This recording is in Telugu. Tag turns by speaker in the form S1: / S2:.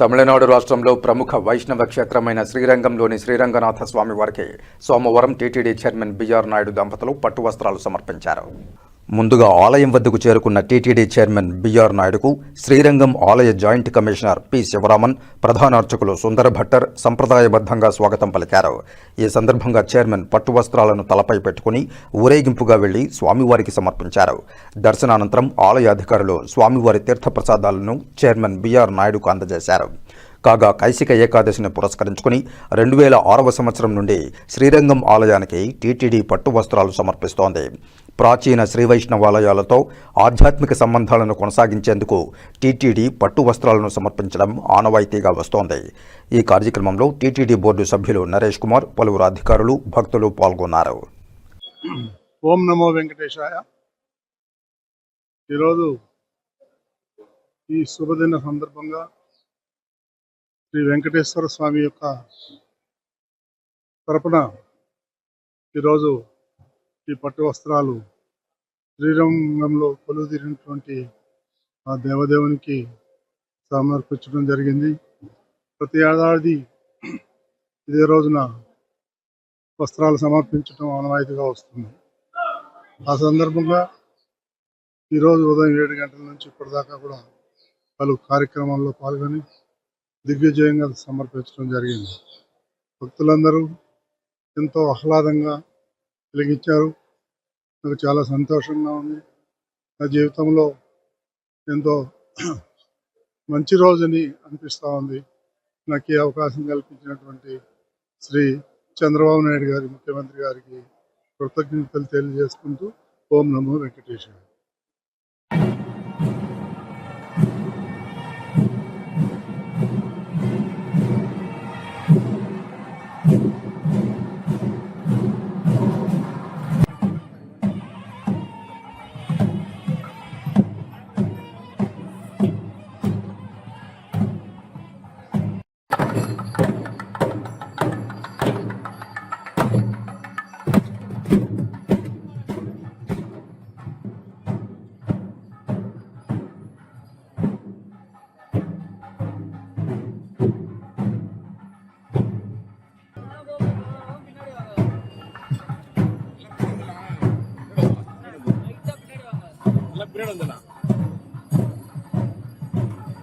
S1: తమిళనాడు రాష్ట్రంలో ప్రముఖ వైష్ణవ క్షేత్రమైన శ్రీరంగంలోని శ్రీరంగనాథ స్వామి వారికి సోమవారం టీటీడీ చైర్మన్ బిఆర్ నాయుడు దంపతులు పట్టు వస్త్రాలు సమర్పించారు. ముందుగా ఆలయం వద్దకు చేరుకున్న టీటీడీ చైర్మన్ బిఆర్ నాయుడుకు శ్రీరంగం ఆలయ జాయింట్ కమిషనర్ పి శివరామన్ ప్రధాన అర్చకులు సుందర భట్టర్ సంప్రదాయబద్ధంగా స్వాగతం పలికారు. ఈ సందర్భంగా చైర్మన్ పట్టు వస్త్రాలను తలపై పెట్టుకుని ఊరేగింపుగా వెళ్ళి స్వామివారికి సమర్పించారు. దర్శనానంతరం ఆలయ అధికారులు స్వామివారి తీర్థప్రసాదాలను చైర్మన్ బిఆర్ నాయుడుకు అందజేశారు. కాగా కైసిక ఏకాదశిని పురస్కరించుకుని రెండు వేల ఆరవ సంవత్సరం నుండి శ్రీరంగం ఆలయానికి టీటీడీ పట్టు వస్త్రాలు సమర్పిస్తోంది. ప్రాచీన శ్రీవైష్ణవాలయాలతో ఆధ్యాత్మిక సంబంధాలను కొనసాగించేందుకు టీటీడీ పట్టు వస్త్రాలను సమర్పించడం ఆనవాయితీగా వస్తోంది. ఈ కార్యక్రమంలో టీటీడీ బోర్డు సభ్యులు నరేష్ కుమార్ పలువురు అధికారులు భక్తులు పాల్గొన్నారు.
S2: ఓం నమో వెంకటేశాయ. ఈరోజు ఈ శుభదిన సందర్భంగా శ్రీ వెంకటేశ్వర స్వామి యొక్క తరపున ఈరోజు ఈ పట్టు వస్త్రాలు శ్రీరంగంలో కొలువుదీరినటువంటి ఆ దేవదేవునికి సమర్పించడం జరిగింది. ప్రతి ఏడాది ఇదే రోజున వస్త్రాలు సమర్పించడం ఆనవాయితీగా వస్తుంది. ఆ సందర్భంగా ఈరోజు ఉదయం ఏడు గంటల నుంచి ఇప్పటిదాకా కూడా పలు కార్యక్రమాల్లో పాల్గొని దిగ్విజయంగా సమర్పించడం జరిగింది. భక్తులందరూ ఎంతో ఆహ్లాదంగా వెలిగించారు. నాకు చాలా సంతోషంగా ఉంది. నా జీవితంలో ఎంతో మంచి రోజుని అనిపిస్తూ ఉంది. నాకు ఈ అవకాశం కల్పించినటువంటి శ్రీ చంద్రబాబు నాయుడు గారి ముఖ్యమంత్రి గారికి కృతజ్ఞతలు తెలియజేసుకుంటూ ఓం నమో వెంకటేశ్వర
S3: பின்னாடி வந்துடலாம்